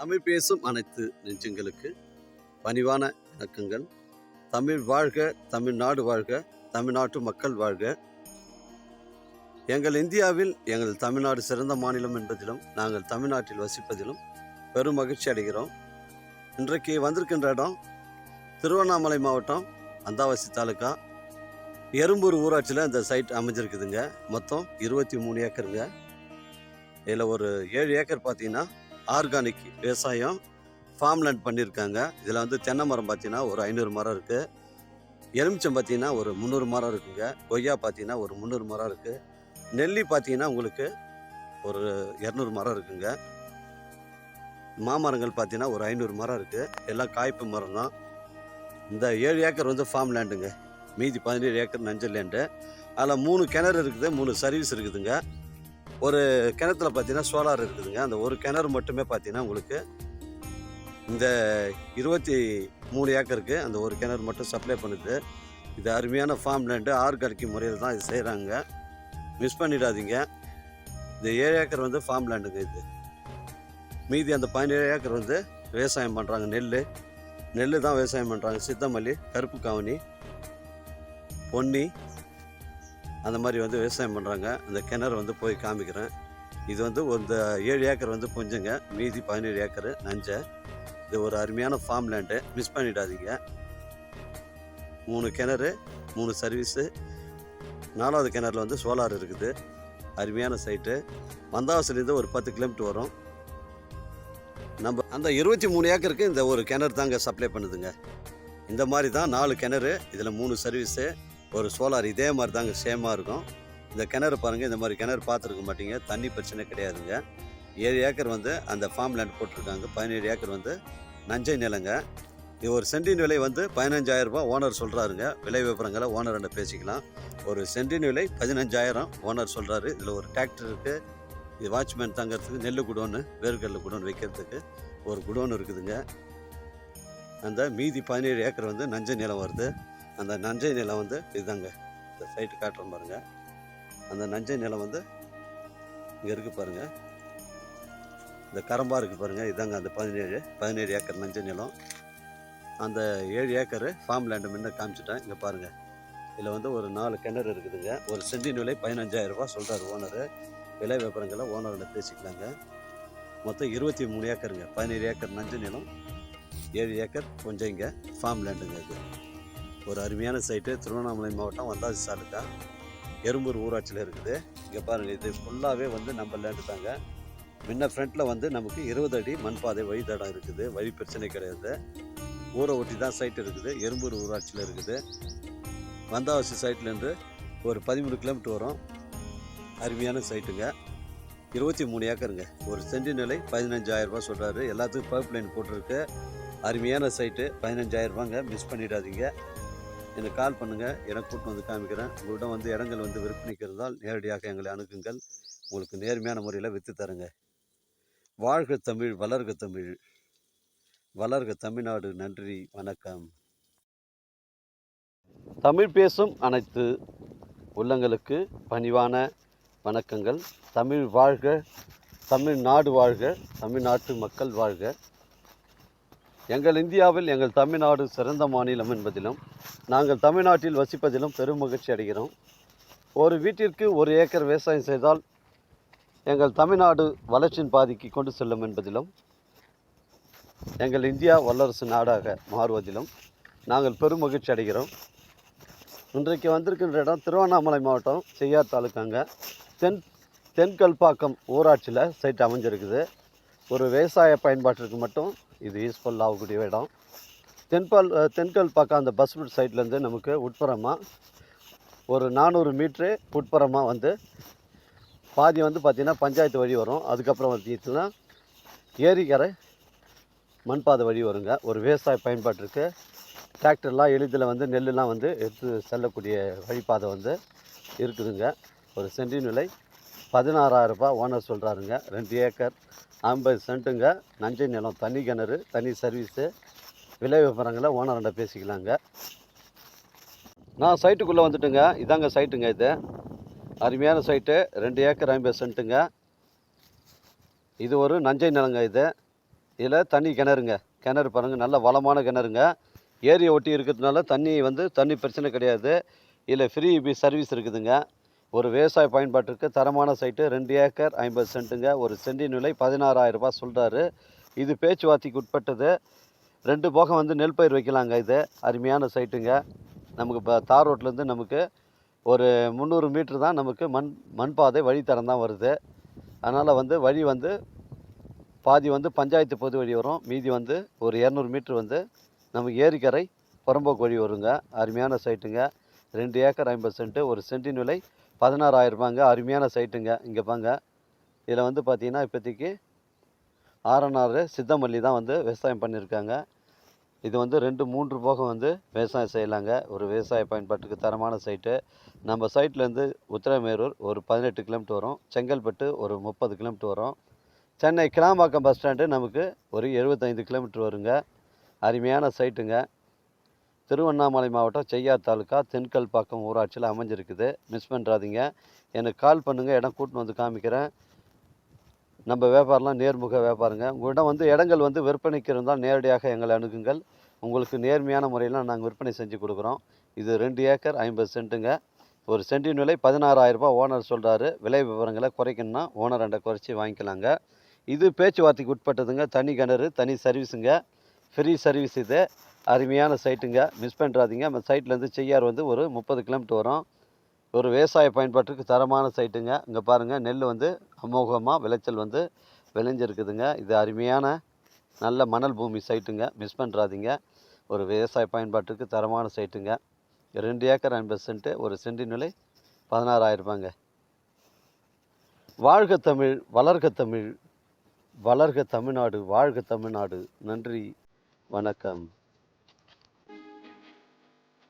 தமிழ் பேசும் அனைத்து நெஞ்சங்களுக்கு பணிவான இணக்கங்கள் தமிழ் வாழ்க தமிழ்நாடு வாழ்க தமிழ்நாட்டு மக்கள் வாழ்க. எங்கள் இந்தியாவில் எங்கள் தமிழ்நாடு சிறந்த மாநிலம் என்பதிலும் நாங்கள் தமிழ்நாட்டில் வசிப்பதிலும் பெரும் மகிழ்ச்சி அடைகிறோம். இன்றைக்கு வந்திருக்கின்ற இடம் திருவண்ணாமலை மாவட்டம் அந்தாவாசி தாலுக்கா எறும்பூர் ஊராட்சியில் இந்த சைட் அமைஞ்சிருக்குதுங்க. மொத்தம் இருபத்தி மூணு ஏக்கருங்க. இதில் ஒரு ஏழு ஏக்கர் பார்த்தீங்கன்னா ஆர்கானிக் விவசாயம் ஃபார்ம்லேண்ட் பண்ணியிருக்காங்க. இதில் வந்து தென்னை மரம் பார்த்தீங்கன்னா ஒரு ஐநூறு மரம் இருக்குது எலுமிச்சம் பார்த்தீங்கன்னா ஒரு முந்நூறு மரம் இருக்குங்க. கொய்யா பார்த்தீங்கன்னா ஒரு முந்நூறு மரம் இருக்குது நெல்லி பார்த்தீங்கன்னா உங்களுக்கு ஒரு இரநூறு மரம் இருக்குங்க. மாமரங்கள் பார்த்தீங்கன்னா ஒரு ஐநூறு மரம் இருக்குது எல்லாம் காய்ப்பு மரம் தான். இந்த ஏழு ஏக்கர் வந்து ஃபார்ம் லேண்டுங்க மீதி பதினேழு ஏக்கர் நஞ்சல் லேண்டு அதில் மூணு கிணறு இருக்குது மூணு சர்வீஸ் இருக்குதுங்க. ஒரு கிணத்துல பார்த்தீங்கன்னா சோலார் இருக்குதுங்க. அந்த ஒரு கிணறு மட்டுமே பார்த்தீங்கன்னா உங்களுக்கு இந்த இருபத்தி மூணு ஏக்கருக்கு அந்த ஒரு கிணறு மட்டும் சப்ளை பண்ணுது. இது அருமையான ஃபார்ம் லேண்டு ஆர்கானிக் முறையில் தான் இது செய்கிறாங்க மிஸ் பண்ணிடாதீங்க. இந்த ஏழு ஏக்கர் வந்து ஃபார்ம் லேண்டுங்க இது. மீதி அந்த பதினேழு ஏக்கர் வந்து விவசாயம் பண்ணுறாங்க நெல் நெல் தான் விவசாயம் பண்ணுறாங்க சித்தமல்லி கருப்பு காவனி பொன்னி அந்த மாதிரி வந்து விவசாயம் பண்ணுறாங்க அந்த கிணறு வந்து போய் காமிக்கிறேன். இது வந்து இந்த ஏழு ஏக்கர் வந்து புஞ்சுங்க. மீதி பதினேழு ஏக்கர் நஞ்சை. இது ஒரு அருமையான ஃபார்ம் லேண்டு மிஸ் பண்ணிடாதீங்க. மூணு கிணறு மூணு சர்வீஸு நாலாவது கிணறுல வந்து சோலார் இருக்குது. அருமையான சைட்டு மந்தாவாசிலேருந்து ஒரு பத்து கிலோமீட்டர் வரும். நம்ம அந்த இருபத்தி மூணு ஏக்கருக்கு இந்த ஒரு கிணறு தாங்க சப்ளை பண்ணுதுங்க. இந்த மாதிரி தான் நாலு கிணறு இதில் மூணு சர்வீஸு ஒரு சோலார் இதே மாதிரி தாங்க சேமாக இருக்கும். இந்த கிணறு பாருங்கள் இந்த மாதிரி கிணறு பார்த்துருக்க மாட்டீங்க. தண்ணி பிரச்சனை கிடையாதுங்க. ஏழு ஏக்கர் வந்து அந்த ஃபார்ம் லேண்ட் போட்டிருக்காங்க. பதினேழு ஏக்கர் வந்து நஞ்சை நிலங்க. இது ஒரு சென்டின் விலை வந்து பதினஞ்சாயிரம் ரூபாய் ஓனர் சொல்கிறாருங்க விலை விவரங்களை ஓனர்கிட்ட பேசிக்கலாம். ஒரு சென்டின் விலை பதினஞ்சாயிரம் ஓனர் சொல்கிறாரு இதில் ஒரு டிராக்டர் இருக்குது இது வாட்ச்மேன் தங்கிறதுக்கு நெல் குடோன்னு வேர்க்கடலை குடோன் வைக்கிறதுக்கு ஒரு குடோன் இருக்குதுங்க. அந்த மீதி பதினேழு ஏக்கர் வந்து நஞ்சை நிலம் வருது. அந்த நஞ்சை நிலம் வந்து இதுதாங்க. இந்த சைட்டு காட்டுறோம் பாருங்க. அந்த நஞ்சை நிலம் வந்து இங்கே இருக்கு பாருங்க. இந்த கரம்பா இருக்கு பாருங்க. இதாங்க அந்த பதினேழு பதினேழு ஏக்கர் நஞ்சை நிலம். அந்த ஏழு ஏக்கர் ஃபார்ம் லேண்டு முன்ன காமிச்சிட்டேன். இங்கே பாருங்க. இதில் வந்து ஒரு நாலு கிணறு இருக்குதுங்க. ஒரு சென்டின் விலை பதினஞ்சாயிரம் சொல்கிறார் ஓனரு. விலை விவரங்களை ஓனரோட பேசிக்கலாங்க. மொத்தம் இருபத்தி மூணு ஏக்கருங்க. பதினேழு ஏக்கர் நஞ்சை நிலம் ஏழு ஏக்கர் கொஞ்சம் இங்கே ஃபார்ம் லேண்டுங்க இது. ஒரு அருமையான சைட்டு திருவண்ணாமலை மாவட்டம் வந்தாசி சாலுக்கா எறும்பூர் ஊராட்சியில் இருக்குது. இங்கே பாருங்கள் இது ஃபுல்லாகவே வந்து நம்ம லேண்டு தாங்க. முன்ன ஃப்ரண்ட்டில் வந்து நமக்கு இருபது அடி மண்பாதை வழித்தடம் இருக்குது. வழி பிரச்சனை கிடையாது. ஊரை ஒட்டி தான் சைட் இருக்குது. எறும்பூர் ஊராட்சியில் இருக்குது. வந்தாவாசி சைட்லேருந்து ஒரு பதிமூணு கிலோமீட்டர் வரும். அருமையான சைட்டுங்க இருபத்தி மூணு ஏக்கருங்க. ஒரு சென்டி நிலை பதினஞ்சாயிரரூபா சொல்கிறாரு எல்லாத்துக்கும் பைப் லைன் போட்டிருக்கு. அருமையான சைட்டு பதினஞ்சாயிரரூபாங்க மிஸ் பண்ணிடாதீங்க. எனக்கு கால் பண்ணுங்கள் எனக்கு கூட்டு வந்து காமிக்கிறேன். உங்களிடம் வந்து இடங்கள் வந்து விற்பனைக்கு இருந்தால் நேரடியாக எங்களை அணுகுங்கள். உங்களுக்கு நேர்மையான முறையில் விற்று தருங்க. வாழ்க தமிழ் வளர்க தமிழ். வளர்க தமிழ்நாடு. நன்றி வணக்கம். தமிழ் பேசும் அனைத்து உள்ளங்களுக்கு பணிவான வணக்கங்கள். தமிழ் வாழ்க தமிழ்நாடு வாழ்க தமிழ்நாட்டு மக்கள் வாழ்க. எங்கள் இந்தியாவில் எங்கள் தமிழ்நாடு சிறந்த மாநிலம் என்பதிலும் நாங்கள் தமிழ்நாட்டில் வசிப்பதிலும் பெரும் மகிழ்ச்சி அடைகிறோம். ஒரு வீட்டிற்கு ஒரு ஏக்கர் விவசாயம் செய்தால் எங்கள் தமிழ்நாடு வளர்ச்சியின் பாதிக்கு கொண்டு செல்லும் என்பதிலும் எங்கள் இந்தியா வல்லரசு நாடாக மாறுவதிலும் நாங்கள் பெரும் மகிழ்ச்சி அடைகிறோம். இன்றைக்கு வந்திருக்கின்ற இடம் திருவண்ணாமலை மாவட்டம் செய்யார் தாலுக்காங்க. தென் தென்கல்பாக்கம் ஊராட்சியில் சைட் அமைஞ்சிருக்குது. ஒரு விவசாய பயன்பாட்டிற்கு மட்டும் இது யூஸ்ஃபுல் ஆகக்கூடிய இடம். தென்பால் தென்கால் பக்கம் அந்த பஸ் ரூட் சைட்லேருந்து நமக்கு உட்புறமாக ஒரு நானூறு மீட்ரு உட்புறமாக வந்து பாதி வந்து பார்த்திங்கன்னா பஞ்சாயத்து வழி வரும். அதுக்கப்புறம் பார்த்தீங்கன்னா ஏரிக்கரை மண்பாதை வழி வருங்க. ஒரு விவசாய பயன்பாட்டிற்கு டிராக்டர்லாம் எளிதில் வந்து நெல்லுலாம் வந்து எடுத்து செல்லக்கூடிய வழிபாதை வந்து இருக்குதுங்க. ஒரு சென்டின் விலை பதினாறாயிரம் ரூபாய் ஓனர் சொல்கிறாருங்க ரெண்டு ஏக்கர். ஐம்பது சென்ட்டுங்க. நஞ்சை நிலம் தனி கிணறு தனி சர்வீஸு விலை விவரங்களை ஓனர்கிட்ட பேசிக்கலாங்க. நான் சைட்டுக்குள்ளே வந்துட்டுங்க. இதாங்க சைட்டுங்க இது. அருமையான சைட்டு ரெண்டு ஏக்கர் ஐம்பது சென்ட்டுங்க. இது ஒரு நஞ்சை நிலங்க இது. இதில் தண்ணி கிணறுங்க. கிணறு பாருங்கள் நல்ல வளமான கிணறுங்க. ஏரியை ஒட்டி இருக்கிறதுனால தண்ணி வந்து தண்ணி பிரச்சனை கிடையாது. இதில் ஃப்ரீ சர்வீஸ் இருக்குதுங்க. ஒரு விவசாய பயன்பாட்டிற்கு தரமான சைட்டு ரெண்டு ஏக்கர் ஐம்பது சென்ட்டுங்க. ஒரு சென்டின் விலை பதினாறாயிரம் ரூபாய் சொல்கிறாரு இது பேச்சுவார்த்தைக்கு உட்பட்டது. ரெண்டு போகம் வந்து நெல் பயிர் வைக்கலாங்க இது. அருமையான சைட்டுங்க. நமக்கு இப்போ தார் ரோட்லேருந்து நமக்கு ஒரு முந்நூறு மீட்ரு தான் நமக்கு மண் மண் பாதை வழித்தடம் தான் வருது. அதனால் வந்து வழி வந்து பாதி வந்து பஞ்சாயத்து பொது வழி வரும். மீதி வந்து ஒரு இரநூறு மீட்ரு வந்து நமக்கு ஏரிக்கரை புறம்போக்கு வழி வருங்க. அருமையான சைட்டுங்க. ரெண்டு ஏக்கர் ஐம்பது சென்ட்டு. ஒரு சென்டின் விலை பதினாறாயிரம் ரூபாங்க. அருமையான சைட்டுங்க இங்கே பாங்க. இதில் வந்து பார்த்தீங்கன்னா இப்போதைக்கு ஆரநாறு சித்தமல்லி தான் வந்து விவசாயம் பண்ணியிருக்காங்க இது வந்து ரெண்டு மூன்று போகம் வந்து விவசாயம் செய்யலாங்க. ஒரு விவசாய பயன்பாட்டுக்கு தரமான சைட்டு நம்ம சைட்லேருந்து உத்திரமேரூர் ஒரு பதினெட்டு கிலோமீட்டர் வரும். செங்கல்பட்டு ஒரு முப்பது கிலோமீட்டர் வரும். சென்னை கிளாம்பாக்கம் பஸ் ஸ்டாண்டு நமக்கு ஒரு எழுபத்தைந்து கிலோமீட்டர் வருங்க. அருமையான சைட்டுங்க திருவண்ணாமலை மாவட்டம் செய்யார் தாலுக்கா தென்கல்பாக்கம் ஊராட்சியில் அமைஞ்சிருக்குது. மிஸ் பண்ணுறாதீங்க எனக்கு கால் பண்ணுங்கள் இடம் கூட்டின்னு வந்து காமிக்கிறேன். நம்ம வியாபாரம்லாம் நேர்முக வியாபாரங்க. உங்களிடம் வந்து இடங்கள் வந்து விற்பனைக்கு இருந்தால் நேரடியாக எங்களை அணுகுங்கள். உங்களுக்கு நேர்மையான முறையில் நாங்கள் விற்பனை செஞ்சு கொடுக்குறோம். இது ரெண்டு ஏக்கர் ஐம்பது சென்ட்டுங்க. ஒரு சென்டின் விலை பதினாறாயிரம் ரூபாய். ஓனர் சொல்கிறாரு விலை விவரங்களை குறைக்கணும்னா ஓனர் ரெண்டை குறைச்சி வாங்கிக்கலாங்க. இது பேச்சுவார்த்தைக்கு உட்பட்டதுங்க. தனி கிணறு தனி சர்வீஸுங்க ஃப்ரீ சர்வீஸ் இது. அருமையான சைட்டுங்க மிஸ் பண்ணுறாதீங்க நம்ம சைட்லேருந்து செய்யார் வந்து ஒரு முப்பது கிலோமீட்டர் வரும். ஒரு விவசாய பயன்பாட்டுக்கு தரமான சைட்டுங்க இங்கே பாருங்கள் நெல் வந்து அமோகமாக விளைச்சல் வந்து விளைஞ்சிருக்குதுங்க. இது அருமையான நல்ல மணல் பூமி சைட்டுங்க மிஸ் பண்ணுறாதீங்க ஒரு விவசாய பயன்பாட்டுக்கு தரமான சைட்டுங்க ரெண்டு ஏக்கர் ஐம்பது சென்ட்டு ஒரு சென்டின் விலை பதினாறாயிரரூபாங்க வாழ்க தமிழ் வளர்க தமிழ் வளர்க தமிழ்நாடு வாழ்க தமிழ்நாடு. நன்றி வணக்கம்.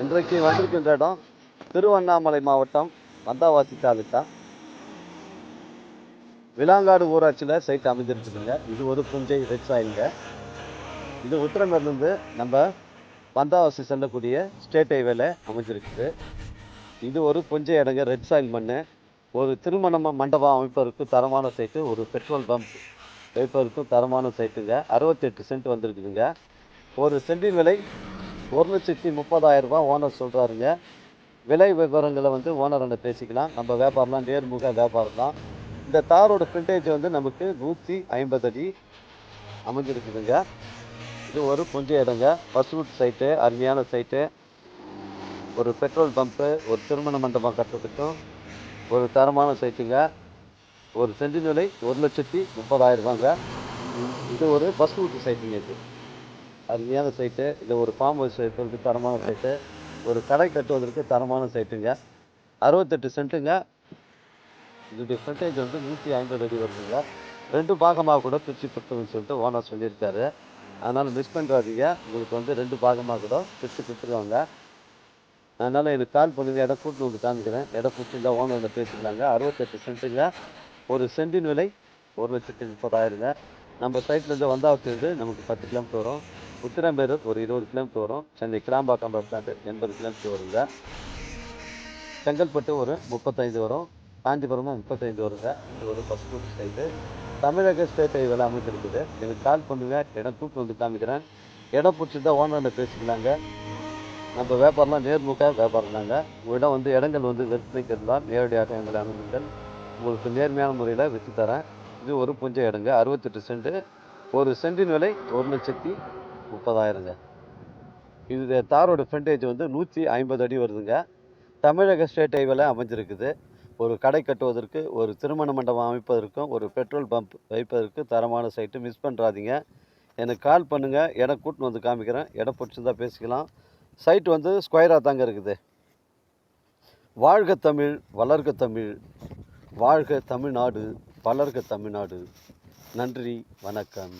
இன்றைக்கு வந்திருக்கின்ற இடம் திருவண்ணாமலை மாவட்டம் வந்தாவாசி தாலுக்கா விலாங்காடு ஊராட்சியில் சைட் அமைஞ்சிருக்குதுங்க இது ஒரு புஞ்சை விவசாயிங்க இது உத்திரமேர்லேருந்து நம்ம வந்தாவாசி செல்லக்கூடிய ஸ்டேட் ஹைவேல அமைஞ்சிருக்குது இது ஒரு புஞ்சை இடங்க ரெட் சாயில் மண் ஒரு திருமண மண்டபம் அமைப்பதற்கு தரமான சைட்டு ஒரு பெட்ரோல் பம்ப் வைப்பதற்கும் தரமான சைட்டுங்க அறுபத்தெட்டு சென்ட் வந்திருக்குதுங்க. ஒரு சென்டின் விலை ஒரு லட்சத்தி முப்பதாயிரம் ஓனர் சொல்கிறாருங்க விலை விவரங்களை வந்து ஓனர் பேசிக்கலாம். நம்ம வியாபாரம்லாம் நேர்முக வியாபாரம் தான் இந்த தாரோட ஃப்ரண்டேஜ் வந்து நமக்கு நூற்றி ஐம்பது அடி அமைஞ்சிருக்குதுங்க. இது ஒரு புஞ்ச இடங்க. பசுவுட் சைட்டு அருமையான சைட்டு ஒரு பெட்ரோல் பம்ப்பு ஒரு திருமண மண்டபம் கட்டுறதுக்கும் ஒரு தரமான சைட்டுங்க ஒரு செஞ்சு நிலை ஒரு லட்சத்தி முப்பதாயிரம் ரூபாங்க இது ஒரு பஸ் ரூட் சைட்டுங்க இது. அருமையான சைட்டு இது ஒரு ஃபார்ம் ஹவுஸ் வைப்பதற்கு தரமான சைட்டு ஒரு கடை கட்டுவதற்கு தரமான சைட்டுங்க அறுபத்தெட்டு சென்ட்டுங்க இதோடைய ஃப்ரண்டேஜ் வந்து நூற்றி ஐம்பது அடி வருதுங்க. ரெண்டு பாகமாக கூட பிரித்து கொடுத்துருன்னு சொல்லிட்டு ஓனர் சொல்லியிருக்காரு. அதனால் மிஸ் பண்ணுறாதீங்க உங்களுக்கு வந்து ரெண்டு பாகமாக கூட பிரித்து கொடுத்துருவாங்க அதனால் எனக்கு கால் பண்ணுங்கள் இடம் கூட்டு வந்து காமிக்கிறேன். இடம் ஓனர் ஓனரில் பேசிக்கலாங்க. அறுபத்தெட்டு சென்ட்டுங்க ஒரு சென்டின் விலை ஒரு லட்சத்தி முப்பதாயிரங்க. நம்ம சைட்லேருந்து வந்தாவத்துலேருந்து நமக்கு பத்து கிலோமீட்டர் வரும். உத்திரம்பேரூர் ஒரு இருபது கிலோமீட்டர் வரும். சென்னை கிளாம்பாக்கம் பஸ் ஸ்டாண்டு எண்பது கிலோமீட்டர் வருங்க. செங்கல்பட்டு ஒரு முப்பத்தைந்து வரும். காஞ்சிபுரமும் முப்பத்தைந்து வருங்க. இது ஒரு பஸ் ரூட் சைடு தமிழக ஸ்டேட் ஹைவேல அமைஞ்சிருக்குது எனக்கு கால் பண்ணுங்க. இடம் கூப்பிட்டு வந்து காமிக்கிறேன். இடம் பிடிச்சிருந்தா ஓனரில் பேசிக்கலாங்க. நம்ம வியாபாரம்லாம் நேர்முக வியாபாரம் தாங்க உங்களிடம் வந்து இடங்கள் வந்து விற்பனைக்கு இருந்தால் நேரடியாக எங்களை அனுப்புங்கள். உங்களுக்கு நேர்மையான முறையில் விற்று தரேன். இது ஒரு புஞ்ச இடங்க. அறுபத்தெட்டு சென்ட் ஒரு சென்டின் விலை ஒரு லட்சத்தி முப்பதாயிரங்க. இது தாரோட ஃப்ரண்டேஜ் வந்து நூற்றி ஐம்பது அடி வருதுங்க. தமிழக ஸ்டேட் ஹைவேல அமைஞ்சிருக்குது. ஒரு கடை கட்டுவதற்கு ஒரு திருமண மண்டபம் அமைப்பதற்கும் ஒரு பெட்ரோல் பம்ப் வைப்பதற்கு தரமான சைட்டு மிஸ் பண்ணுறாதீங்க எனக்கு கால் பண்ணுங்கள் இடம் கூட்டின்னு வந்து காமிக்கிறேன். இடம் பிடிச்சிருந்தா பேசிக்கலாம். சைட் வந்து ஸ்கொயராக தாங்க இருக்குது. வாழ்க தமிழ் வளர்க தமிழ். வாழ்க தமிழ்நாடு வளர்க தமிழ்நாடு. நன்றி வணக்கம்.